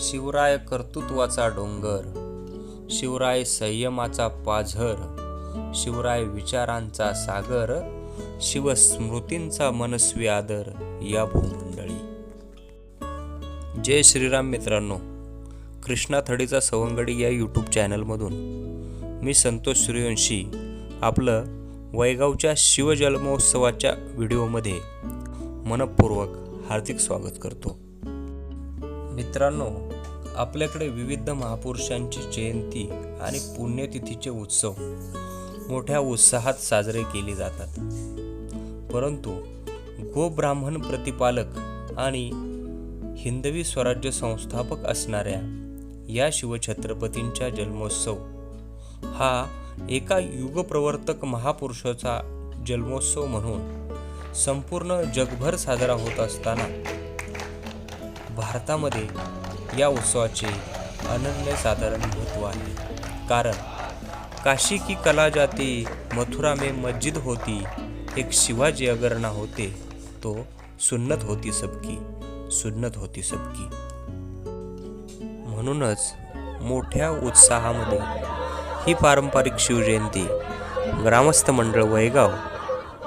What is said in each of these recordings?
शिवराय कर्तृत्वाचा डोंगर शिवराय संयमाचा पाझर शिवराय विचारांचा सागर शिवस्मृतींचा मनस्वी आदर या भूमंडळी. जय श्रीराम मित्रांनो कृष्णा थडीचा सवंगडी या यूट्यूब चॅनलमधून मी संतोष सूर्यवंशी आपलं वैगावच्या शिवजन्मोत्सवाच्या व्हिडिओमध्ये मनपूर्वक हार्दिक स्वागत करतो. मित्रांनो आपल्याकडे विविध महापुरुषांची जयंती आणि पुण्यतिथीचे उत्सव मोठ्या उत्साहात साजरे केले जातात. परंतु गोब्राह्मण प्रतिपालक आणि हिंदवी स्वराज्य संस्थापक असणाऱ्या या शिवछत्रपतींचा जन्मोत्सव हा एका युगप्रवर्तक महापुरुषाचा जन्मोत्सव म्हणून संपूर्ण जगभर साजरा होत असताना भारतामध्ये या उत्सवाचे अनन्यसाधारण महत्त्व आहे. कारण काशी की कला जाती मथुरा में मस्जिद होती एक शिवाजी अगर ना होते तो सुन्नत होती सबकी सुन्नत होती सबकी. म्हणूनच मोठ्या उत्साहामध्ये ही पारंपरिक शिवजयंती ग्रामस्थ मंडळ वयगाव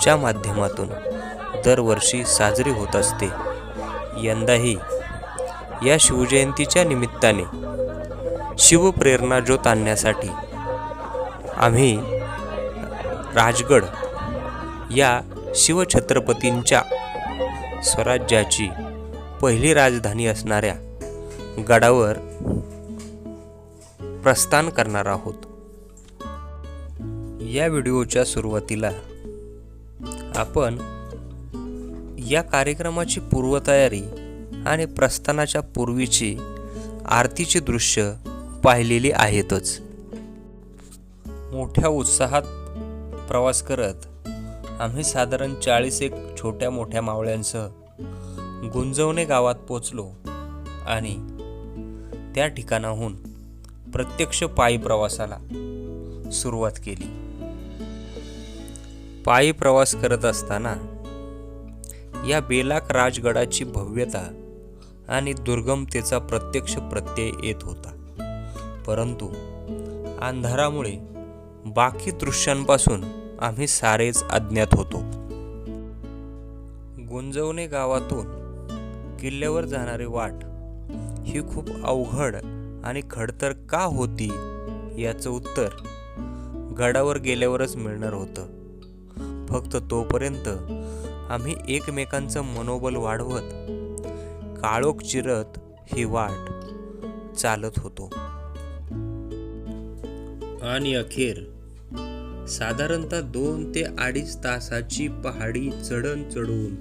च्या माध्यमातून दरवर्षी साजरी होत असते. यंदाही या शिवजयंतीच्या निमित्ताने शिवप्रेरणा ज्योत आणण्यासाठी आम्ही राजगड या शिवछत्रपतींच्या स्वराज्याची पहिली राजधानी असणाऱ्या गडावर प्रस्थान करणार आहोत. या व्हिडिओच्या सुरुवातीला आपण या कार्यक्रमाची पूर्वतयारी आणि प्रस्थानाच्या पूर्वीची आरतीची दृश्य पाहिलेली आहेतच. मोठ्या उत्साहात प्रवास करत आम्ही साधारण चाळीस एक छोट्या मोठ्या मावळ्यांसह गुंजवणे गावात पोचलो आणि त्या ठिकाणाहून प्रत्यक्ष पायी प्रवासाला सुरुवात केली. पायी प्रवास करत असताना या बेलाक राजगडाची भव्यता आणि दुर्गमतेचा प्रत्यक्ष प्रत्यय येत होता. परंतु अंधारामुळे बाकी दृश्यांपासून आम्ही सारेच अज्ञात होतो. गुंजवणे गावातून किल्ल्यावर जाणारी वाट ही खूप अवघड आणि खडतर का होती याचं उत्तर गडावर गेल्यावरच मिळणार होतं. फक्त तोपर्यंत आम्ही एकमेकांचं मनोबल वाढवत काळोख चिरत ही वाट चालत होतो. आणि अखेर साधारणतः दोन ते अडीच तासाची पहाडी चढण चढवून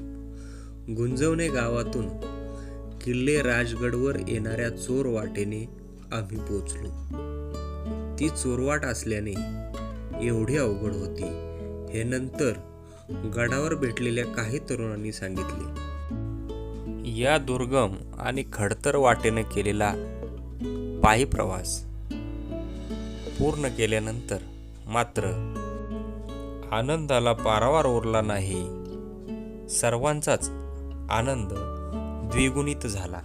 गुंजवणे गावातून किल्ले राजगडवर येणाऱ्या चोर वाटेने आम्ही पोचलो. ती चोरवाट असल्याने एवढी अवघड होती हे नंतर गडावर भेटलेल्या काही तरुणांनी सांगितले. या दुर्गम आणि खडतर वाटेने केलेला पायी प्रवास पूर्ण केल्यानंतर मात्र आनंदाला पारावार उरला नाही. सर्वांचाच आनंद द्विगुणित झाला.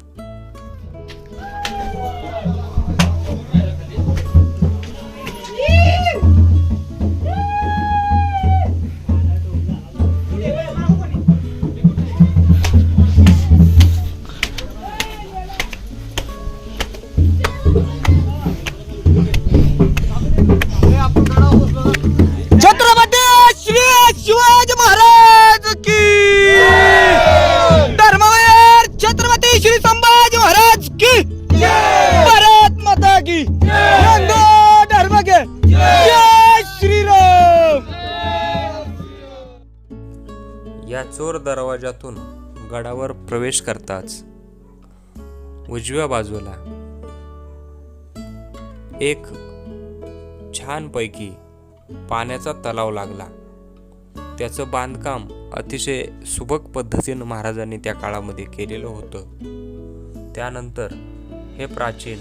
प्रवेश करताच. उजव्या बाजूला एक छानपैकी पाण्याचा तलाव लागला. त्याचं बांधकाम अतिशय सुबक पद्धतीनं महाराजांनी त्या काळामध्ये केलेलं होतं. त्यानंतर हे प्राचीन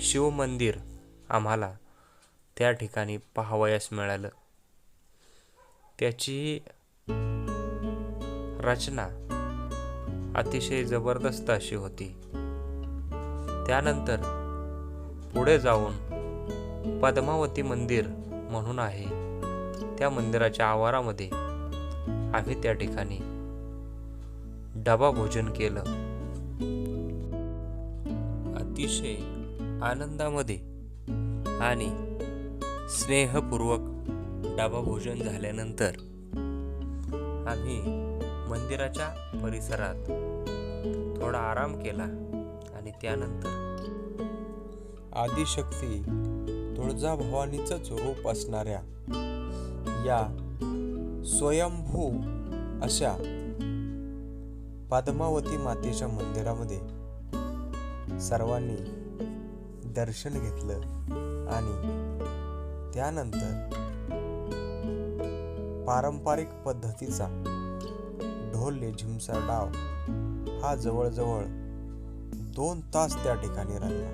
शिवमंदिर आम्हाला त्या ठिकाणी पाहावयास मिळालं. त्याची रचना अतिशय जबरदस्त अशी होती. त्यानंतर पुढे जाऊन पद्मावती मंदिर म्हणून आहे. त्या मंदिराच्या आवारामध्ये आम्ही त्या ठिकाणी डबा भोजन केलं. अतिशय आनंदामध्ये आणि स्नेहपूर्वक डबा भोजन झाल्यानंतर आम्ही मंदिराच्या परिसरात थोडा आराम केला आणि त्यानंतर आदिशक्ती तुळजाभवानीचंच रूप असणाऱ्या या स्वयंभू अशा पद्मावती मातेच्या मंदिरामध्ये सर्वांनी दर्शन घेतलं आणि त्यानंतर पारंपरिक पद्धतीचा ढोलले झिमसा डाव. हा जवळजवळ दोन तास त्या ठिकाणी राहिला.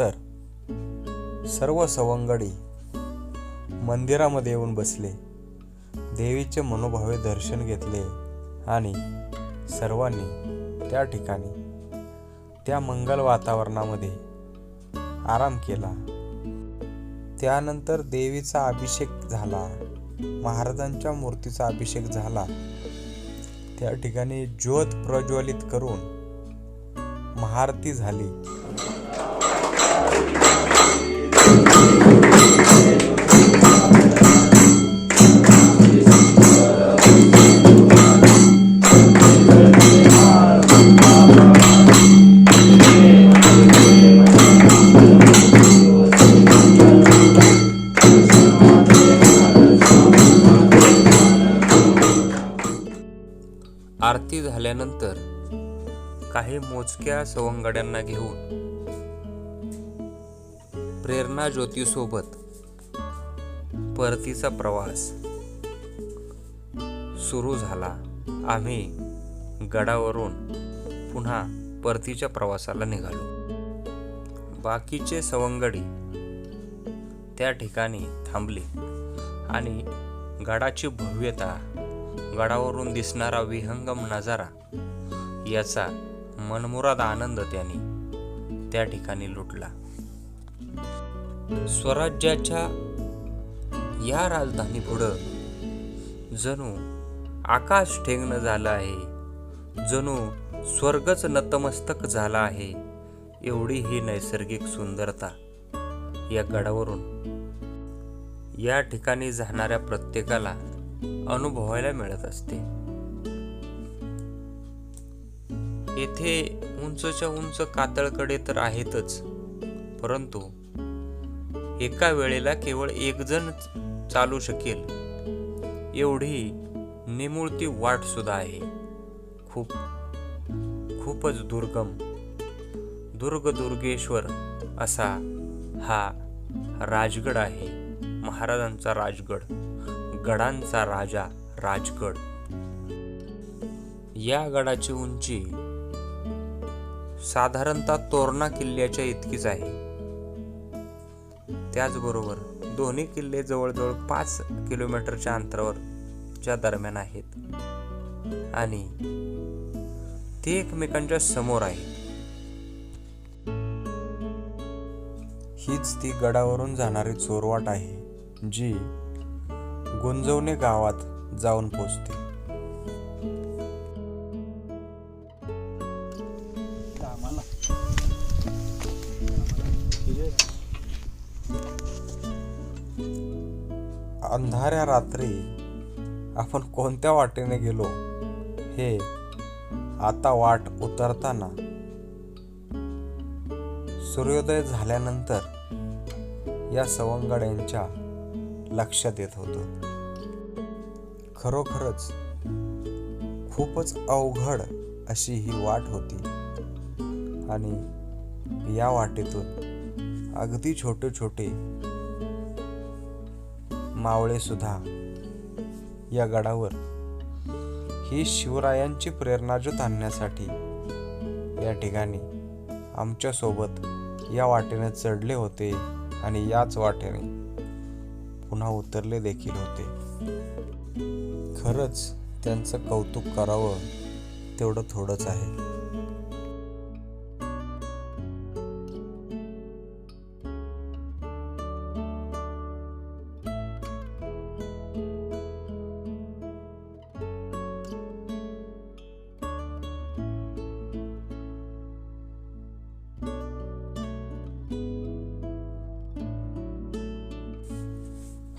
डावानंतर सर्व सवंगडी मंदिरामध्ये येऊन बसले. देवीचे मनोभावे दर्शन घेतले आणि सर्वांनी त्या ठिकाणी त्या मंगल वातावरणामध्ये आराम केला. त्यानंतर देवीचा अभिषेक झाला. महाराजांच्या मूर्तीचा अभिषेक झाला. त्या ठिकाणी ज्योत प्रज्वलित करून महारती झाली. आरती झाल्यानंतर काही मोजक्या सवंगड्यांना घेऊन प्रेरणा ज्योतीसोबत. परतीचा प्रवास. सुरू झाला. आम्ही गडावरून पुन्हा परतीच्या प्रवासाला निघालो. बाकीचे सवंगडी त्या ठिकाणी थांबले आणि गडाची भव्यता गडावरून दिसणारा विहंगम नजारा याचा मनमुराद आनंद त्यांनी त्या ठिकाणी लुटला. स्वराज्याच्या या राजधानी पुढं. जणू आकाश ठेंगणं झालं आहे. जणू स्वर्गच नतमस्तक झाला आहे. एवढी ही नैसर्गिक सुंदरता या गडावरून. या ठिकाणी जाणाऱ्या प्रत्येकाला अनुभवायला मिळत असते. येथे उंचच्या उंच कातळकडे तर आहेतच परंतु एका वेळेला केवळ एकजण चालू शकेल. एवढी निमुळती वाट सुद्धा आहे. खूप खूपच दुर्गम. दुर्ग दुर्गेश्वर असा हा राजगड आहे. महाराजांचा राजगड गडांचा राजा राजगड. या गडाची उंची साधारणतः तोरणा किल्ल्याच्या इतकीच आहे. त्याचबरोबर दोन्ही किल्ले जवळजवळ पाच किलोमीटरच्या अंतरावरच्या दरम्यान आहेत. आणि ते एकमेकांच्या समोर आहेत. हीच ती गडावरून जाणारी चोरवाट आहे जी गुंजवणे गावात जाऊन पोचते. अंधाऱ्या रात्री आपण कोणत्या वाटेने गेलो हे आता वाट उतरताना सूर्योदय झाल्यानंतर या सवंगड्यांच्या लक्षात येत होतं. खरोखरच खूपच अवघड अशी ही वाट होती. आणि या वाटेतून अगदी छोटे छोटे मावळेसुद्धा या गडावर. ही शिवरायांची प्रेरणाज्योत आणण्यासाठी या ठिकाणी आमच्यासोबत या वाटेने चढले होते आणि याच वाटेने पुन्हा उतरले देखील होते. खरंच त्यांचं कौतुक करावं तेवढं थोडंच आहे.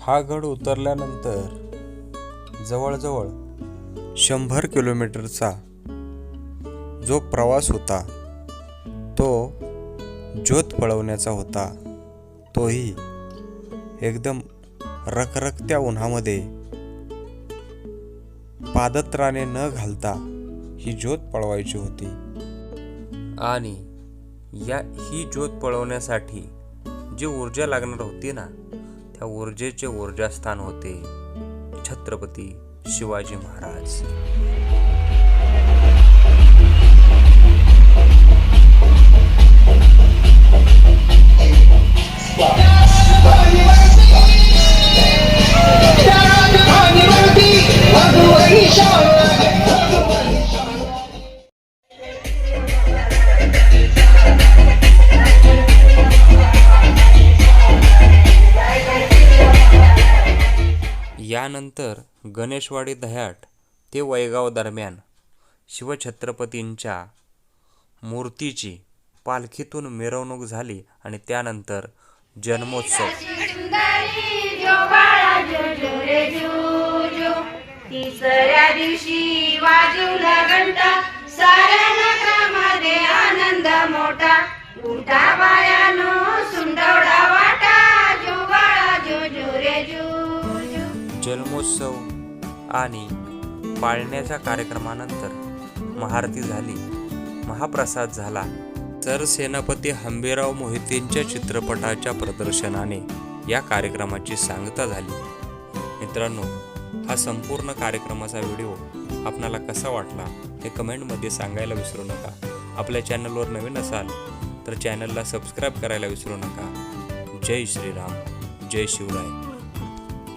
हा गड उतरल्यानंतर जवळजवळ शंभर किलोमीटरचा जो प्रवास होता तो ज्योत पळवण्याचा होता तोही एकदम रखरखत्या उन्हामध्ये पादत्राने न घालता ही ज्योत पळवायची होती. आणि या ही ज्योत पळवण्यासाठी जी ऊर्जा लागणार होती ना त्या ऊर्जेचे ऊर्जास्थान होते. छत्रपती शिवाजी महाराज. त्यानंतर गणेशवाडी दह्याट ते वैगाव दरम्यान शिवछत्रपतींच्या मूर्तीची पालखीतून मिरवणूक झाली आणि त्यानंतर जन्मोत्सव. तिसऱ्या दिवशी वाजवला घंटा साऱ्या नगरामध्ये आनंद मोठा. उठा बायानो सुंदवडा जन्मोत्सव आणि पाळण्याच्या कार्यक्रमानंतर महाआरती झाली. महाप्रसाद झाला. तर सेनापती हंबीराव मोहितेंच्या चित्रपटाच्या प्रदर्शनाने या कार्यक्रमाची सांगता झाली. मित्रांनो हा संपूर्ण कार्यक्रमाचा व्हिडिओ आपणाला कसा वाटला हे कमेंटमध्ये सांगायला विसरू नका. आपल्या चॅनलवर नवीन असाल तर चॅनलला सबस्क्राईब करायला विसरू नका. जय श्रीराम जय शिवराय.